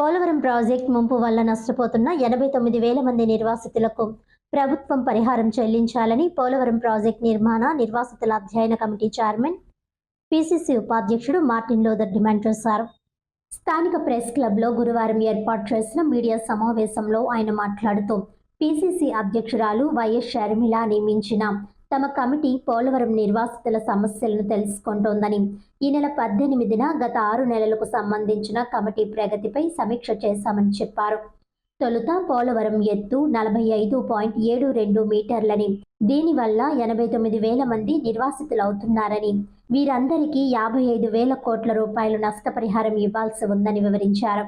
Polavaram project ముంపు వల్ల నష్టపోతున్న ఎనభై తొమ్మిది వేల మంది నిర్వాసితులకు ప్రభుత్వం పరిహారం చెల్లించాలని పోలవరం ప్రాజెక్ట్ నిర్మాణ నిర్వాసితుల అధ్యయన కమిటీ చైర్మన్ పిసిసి ఉపాధ్యక్షుడు మార్టిన్ లోదర్ డిమాండ్ చేశారు. స్థానిక ప్రెస్ క్లబ్లో గురువారం ఏర్పాటు చేసిన మీడియా సమావేశంలో ఆయన మాట్లాడుతూ పిసిసి అధ్యక్షురాలు వైఎస్ షర్మిల నియమించిన తమ కమిటీ పోలవరం నిర్వాసితుల సమస్యలను తెలుసుకుంటోందని. ఈ నెల పద్దెనిమిదిన గత ఆరు నెలలకు సంబంధించిన కమిటీ ప్రగతిపై సమీక్ష చేశామని చెప్పారు. తొలుత పోలవరం ఎత్తు నలభై ఐదు పాయింట్ ఏడు రెండు మీటర్లని దీనివల్ల ఎనభై తొమ్మిది వేల మంది నిర్వాసితులవుతున్నారని వీరందరికీ యాభై ఐదు వేల కోట్ల రూపాయలు నష్టపరిహారం ఇవ్వాల్సి ఉందని వివరించారు.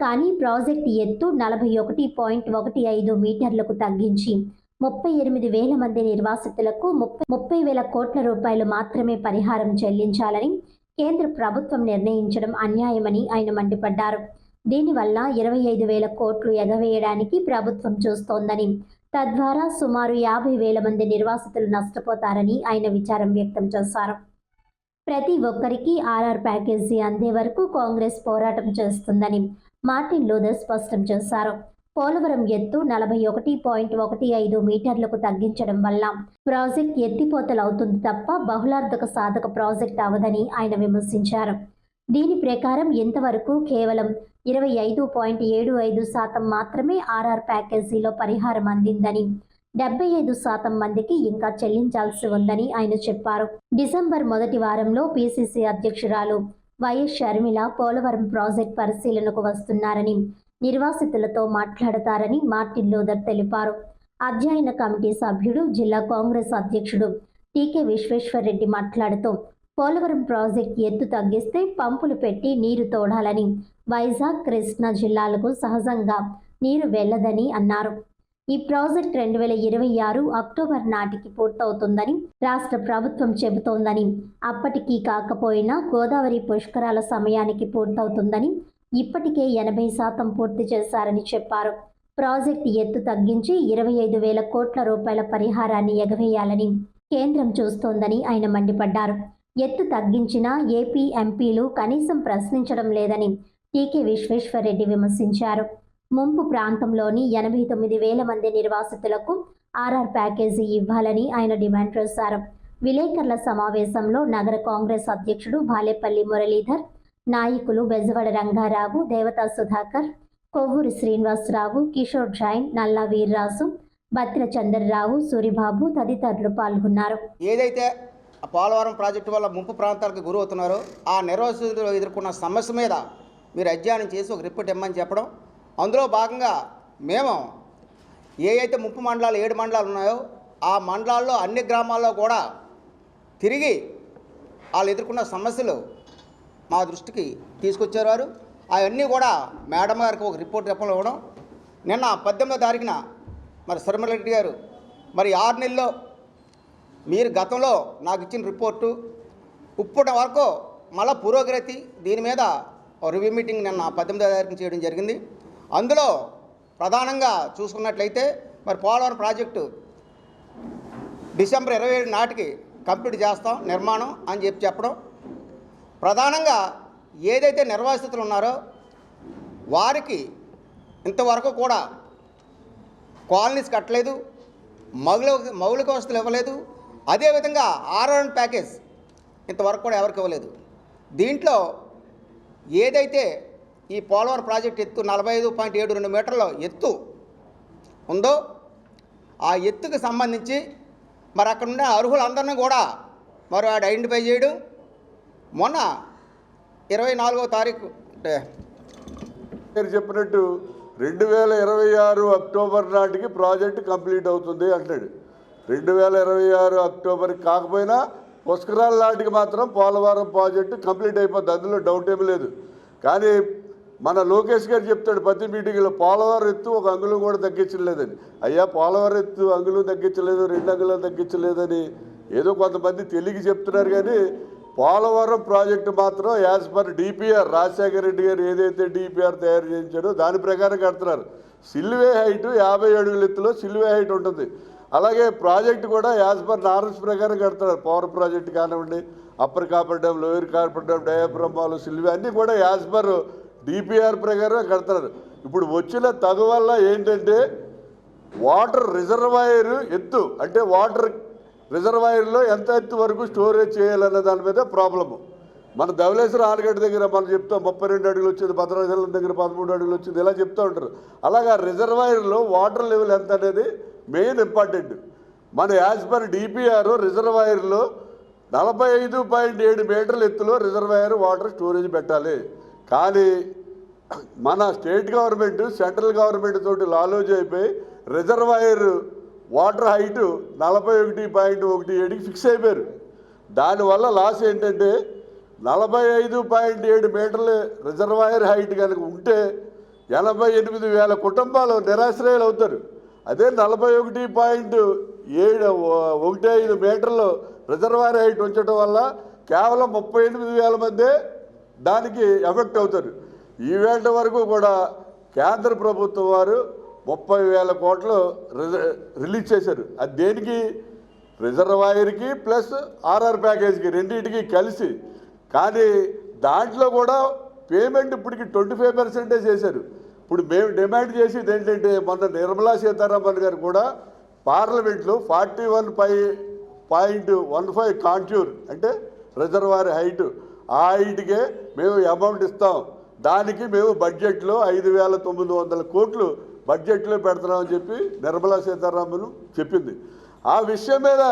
కానీ ప్రాజెక్టు ఎత్తు నలభై ఒకటి పాయింట్ ఒకటి ఐదు మీటర్లకు తగ్గించి ముప్పై ఎనిమిది వేల మంది నిర్వాసితులకు ముప్పై ముప్పై వేల కోట్ల రూపాయలు మాత్రమే పరిహారం చెల్లించాలని కేంద్ర ప్రభుత్వం నిర్ణయించడం అన్యాయమని ఆయన మండిపడ్డారు. దీనివల్ల ఇరవై ఐదు వేల కోట్లు ఎగవేయడానికి ప్రభుత్వం చూస్తోందని తద్వారా సుమారు యాభై వేల మంది నిర్వాసితులు నష్టపోతారని ఆయన విచారం వ్యక్తం చేశారు. ప్రతి ఒక్కరికి ఆర్ఆర్ ప్యాకేజీ అందే వరకు కాంగ్రెస్ పోరాటం చేస్తుందని మార్టిన్ లూథర్ స్పష్టం చేశారు. పోలవరం ఎత్తు నలభై ఒకటి పాయింట్ ఒకటి ఐదు మీటర్లకు తగ్గించడం వల్ల ప్రాజెక్ట్ ఎత్తిపోతలు అవుతుంది తప్ప బహుళార్థక సాధక ప్రాజెక్ట్ అవదని ఆయన విమర్శించారు. దీని ప్రకారం ఇంతవరకు కేవలం ఇరవై ఐదు పాయింట్ ఏడు ఐదు శాతం మాత్రమే ఆర్ఆర్ ప్యాకేజీలో పరిహారం అందిందని డెబ్బై ఐదు శాతం మందికి ఇంకా చెల్లించాల్సి ఉందని ఆయన చెప్పారు. డిసెంబర్ మొదటి వారంలో పిసిసి అధ్యక్షురాలు వైఎస్ షర్మిల పోలవరం ప్రాజెక్ట్ పరిశీలనకు వస్తున్నారని నిర్వాసితులతో మాట్లాడతారని మార్టిన్ లోదర్ తెలిపారు. అధ్యయన కమిటీ సభ్యుడు జిల్లా కాంగ్రెస్ అధ్యక్షుడు టీకే విశ్వేశ్వరరెడ్డి మాట్లాడుతూ పోలవరం ప్రాజెక్ట్ ఎత్తు తగ్గిస్తే పంపులు పెట్టి నీరు తోడాలని వైజాగ్ కృష్ణా జిల్లాలకు సహజంగా నీరు వెళ్ళదని అన్నారు. ఈ ప్రాజెక్ట్ రెండు వేల ఇరవై ఆరు అక్టోబర్ నాటికి పూర్తవుతుందని రాష్ట్ర ప్రభుత్వం చెబుతోందని అప్పటికీ కాకపోయినా గోదావరి పుష్కరాల సమయానికి పూర్తవుతుందని ఇప్పటికే ఎనభై శాతం పూర్తి చేశారని చెప్పారు. ప్రాజెక్టు ఎత్తు తగ్గించి ఇరవై ఐదు వేల కోట్ల రూపాయల పరిహారాన్ని ఎగవేయాలని కేంద్రం చూస్తోందని ఆయన మండిపడ్డారు. ఎత్తు తగ్గించినా ఏపీ ఎంపీలు కనీసం ప్రశ్నించడం లేదని టీకే విశ్వేశ్వరరెడ్డి విమర్శించారు. ముంపు ప్రాంతంలోని ఎనభై తొమ్మిది వేల మంది నిర్వాసితులకు ఆర్ఆర్ ప్యాకేజీ ఇవ్వాలని ఆయన డిమాండ్ చేశారు. విలేకరుల సమావేశంలో నగర కాంగ్రెస్ అధ్యక్షుడు బాలేపల్లి మురళీధర్ నాయకులు బెజవాడ రంగారావు దేవతా సుధాకర్ కొవ్వూరి శ్రీనివాసరావు కిషోర్ జైన్ నల్లా వీర్రాజు భద్ర చంద్రరావు సూరిబాబు తదితరులు పాల్గొన్నారు. ఏదైతే పోలవరం ప్రాజెక్టు వల్ల ముంపు ప్రాంతాలకు గురవుతున్నారో ఆ నిర్వాసితులు ఎదుర్కొన్న సమస్య మీద మీరు అధ్యయనం చేసి ఒక రిపోర్ట్ ఇమ్మని చెప్పడం. అందులో భాగంగా మేము ఏ అయితే ముప్పు మండలాలు ఏడు మండలాలు ఉన్నాయో ఆ మండలాల్లో అన్ని గ్రామాల్లో కూడా తిరిగి వాళ్ళు ఎదుర్కొన్న సమస్యలు మా దృష్టికి తీసుకొచ్చారు వారు. అవన్నీ కూడా మేడం గారికి ఒక రిపోర్ట్ చెప్పడం ఇవ్వడం. నిన్న పద్దెనిమిదో తారీఖున మరి శర్మలరెడ్డి గారు మరి ఆరు నెలల్లో మీరు గతంలో నాకు ఇచ్చిన రిపోర్టు. ఇప్పటి వరకు మళ్ళా పురోగతి దీని మీద ఒక రివ్యూ మీటింగ్ నిన్న పద్దెనిమిదో తారీఖున చేయడం జరిగింది. అందులో ప్రధానంగా చూసుకున్నట్లయితే మరి పోలవరం ప్రాజెక్టు డిసెంబర్ ఇరవై ఏడు నాటికి కంప్లీట్ చేస్తాం నిర్మాణం అని చెప్పి చెప్పడం. ప్రధానంగా ఏదైతే నిర్వాసితులు ఉన్నారో వారికి ఇంతవరకు కూడా కాలనీస్ కట్టలేదు మౌలిక మౌలిక వసతులు ఇవ్వలేదు అదేవిధంగా ఆర్ఆర్ఎన్ ప్యాకేజ్ ఇంతవరకు కూడా ఎవరికి ఇవ్వలేదు. దీంట్లో ఏదైతే ఈ పోలవరం ప్రాజెక్ట్ ఎత్తు నలభై ఐదు పాయింట్ ఏడు రెండు మీటర్ల ఎత్తు ఉందో ఆ ఎత్తుకు సంబంధించి మరి అక్కడ ఉన్న అర్హులందరినీ కూడా మరి వాడు ఐడెంటిఫై చేయడం మొన్న ఇరవై నాలుగో తారీఖు అంటే మీరు చెప్పినట్టు రెండు వేల ఇరవై ఆరు అక్టోబర్ నాటికి ప్రాజెక్టు కంప్లీట్ అవుతుంది అంటాడు రెండు వేల ఇరవై ఆరు అక్టోబర్ కాకపోయినా పుష్కరాల నాటికి మాత్రం పోలవరం ప్రాజెక్టు కంప్లీట్ అయిపోద్ది. అందులో డౌట్ ఏమీ లేదు. కానీ మన లోకేష్ గారు చెప్తాడు ప్రతి మీటింగ్లో పోలవరం ఎత్తు ఒక అంగుళం కూడా తగ్గించలేదని. అయ్యా పోలవరం ఎత్తు అంగుళం తగ్గించలేదు రెండు అంగుళం తగ్గించలేదని ఏదో కొంతమంది తెలియక చెప్తున్నారు కానీ పోలవరం ప్రాజెక్టు మాత్రం as per DPR Rajasekhara Reddy గారు ఏదైతే డిపిఆర్ తయారు చేయించాడో దాని ప్రకారం కడుతున్నారు. సిల్వే హైట్ యాభై అడుగుల ఎత్తులో సిల్వే హైట్ ఉంటుంది. అలాగే ప్రాజెక్టు కూడా యాజ్ పర్ నార్మ్స్ ప్రకారం కడుతున్నారు. పవర్ ప్రాజెక్ట్ కానివ్వండి upper coffer dam lower coffer dam diaphragm spillway అన్నీ కూడా యాజ్ పర్ డిపిఆర్ ప్రకారం కడతారు ఇప్పుడు వచ్చిన తగు వల్ల ఏంటంటే వాటర్ రిజర్వాయర్ ఎత్తు అంటే వాటర్ రిజర్వాయర్లో ఎంత ఎత్తు వరకు స్టోరేజ్ చేయాలన్న దాని మీద ప్రాబ్లము. మన ధవలేశ్వర ఆలగడ్డ దగ్గర మనం చెప్తాం ముప్పై రెండు అడుగులు వచ్చింది భద్రాచలం దగ్గర పదమూడు అడుగులు వచ్చింది ఇలా చెప్తూ ఉంటారు. అలాగా రిజర్వాయర్లో వాటర్ లెవెల్ ఎంత అనేది మెయిన్ ఇంపార్టెంట్. మన యాజ్ పర్ డిపిఆర్ రిజర్వాయర్లో నలభై ఐదు పాయింట్ ఏడు మీటర్ల ఎత్తులో రిజర్వాయర్ వాటర్ స్టోరేజ్ పెట్టాలి. కానీ మన స్టేట్ గవర్నమెంట్ సెంట్రల్ గవర్నమెంట్ తోటి లాలోజ్ అయిపోయి రిజర్వాయర్ వాటర్ హైట్ నలభై ఒకటి పాయింట్ ఒకటి ఏడుకి ఫిక్స్ అయిపోయారు. దానివల్ల లాస్ ఏంటంటే నలభై ఐదు పాయింట్ ఏడు మీటర్ల రిజర్వాయర్ హైట్ కనుక ఉంటే ఎనభై ఎనిమిది వేల కుటుంబాలు నిరాశ్రయాలు అవుతారు. అదే నలభై ఒకటి పాయింట్ ఏడు ఒకటి ఐదు మీటర్లు రిజర్వాయర్ హైట్ ఉంచడం వల్ల కేవలం ముప్పై ఎనిమిది వేల మందే దానికి ఎఫెక్ట్ అవుతారు. ఈవేళ వరకు కూడా కేంద్ర ప్రభుత్వం వారు ముప్పై వేల కోట్లు రిజ- రిలీజ్ చేశారు. అది దేనికి? రిజర్వాయర్కి ప్లస్ ఆర్ఆర్ ప్యాకేజ్కి రెండింటికి కలిసి. కానీ దాంట్లో కూడా పేమెంట్ ఇప్పటికి ట్వంటీ ఫైవ్ పర్సెంటే చేశారు. ఇప్పుడు మేము డిమాండ్ చేసేది ఏంటంటే మొన్న నిర్మలా సీతారామన్ గారు కూడా పార్లమెంట్లో ఫార్టీ వన్ పై పాయింట్ వన్ ఫైవ్ కాంట్యూర్ అంటే రిజర్వాయర్ హైట్ ఆ హైట్కే మేము అమౌంట్ ఇస్తాం. దానికి మేము బడ్జెట్లో ఐదు వేల తొమ్మిది వందల కోట్లు బడ్జెట్లో పెడుతున్నామని చెప్పి నిర్మలా సీతారామన్ చెప్పింది. ఆ విషయం మీద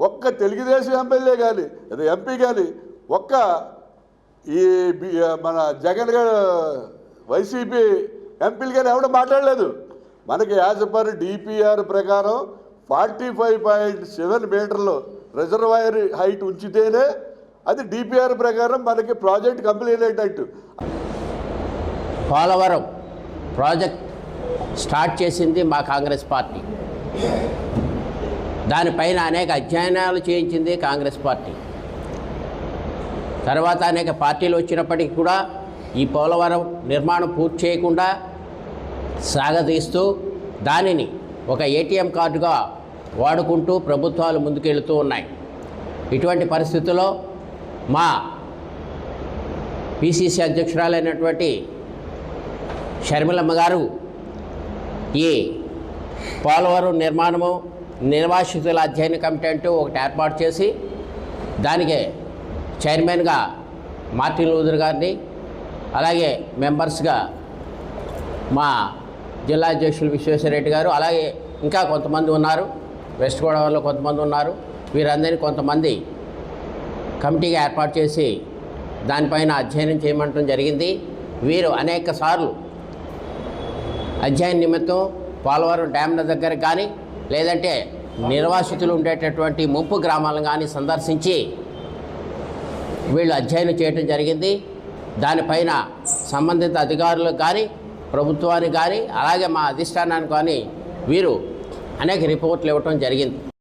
ఒక్క తెలుగుదేశం ఎమ్మెల్యే కానీ అదే ఎంపీ కానీ ఒక్క ఈ బి- మన జగన్ గారు వైసీపీ ఎంపీలు కానీ ఎవడో మాట్లాడలేదు. మనకి యాజ్ పర్ డిపిఆర్ ప్రకారం ఫార్టీ ఫైవ్ పాయింట్ సెవెన్ మీటర్లు రిజర్వాయర్ హైట్ ఉంచితేనే అది డిపిఆర్ ప్రకారం మనకి ప్రాజెక్ట్ కంప్లీట్ అయ్యేటట్టు పోలవరం ప్రాజెక్ట్ స్టార్ట్ చేసింది మా కాంగ్రెస్ పార్టీ. దానిపైన అనేక అధ్యయనాలు చేయించింది కాంగ్రెస్ పార్టీ. తర్వాత అనేక పార్టీలు వచ్చినప్పటికీ కూడా ఈ పోలవరం నిర్మాణం పూర్తి చేయకుండా సాగదీస్తూ దానిని ఒక ఏటీఎం కార్డుగా వాడుకుంటూ ప్రభుత్వాలు ముందుకెళ్తూ ఉన్నాయి. ఇటువంటి పరిస్థితుల్లో మా పిసిసి అధ్యక్షురాలైనటువంటి షర్మిలమ్మ గారు ఈ పోలవరం నిర్మాణము నిర్వాసితుల అధ్యయన కమిటీ అంటూ ఒకటి ఏర్పాటు చేసి దానికి చైర్మన్గా మార్టిన్ లూథర్ గారిని అలాగే మెంబర్స్గా మా జిల్లా అధ్యక్షులు విశ్వేశ్వరరెడ్డి గారు అలాగే ఇంకా కొంతమంది ఉన్నారు. వెస్ట్ గోదావరిలో కొంతమంది ఉన్నారు. వీరందరినీ కొంతమంది కమిటీగా ఏర్పాటు చేసి దానిపైన అధ్యయనం చేయమంటం జరిగింది. వీరు అనేక సార్లు అధ్యయన నిమిత్తం పోలవరం డ్యామ్ల దగ్గర కానీ లేదంటే నిర్వాసితులు ఉండేటటువంటి ముంపు గ్రామాలను కానీ సందర్శించి వీళ్ళు అధ్యయనం చేయటం జరిగింది. దానిపైన సంబంధిత అధికారులకు కానీ ప్రభుత్వానికి కానీ అలాగే మా అధిష్టానానికి కానీ వీరు అనేక రిపోర్ట్లు ఇవ్వటం జరిగింది.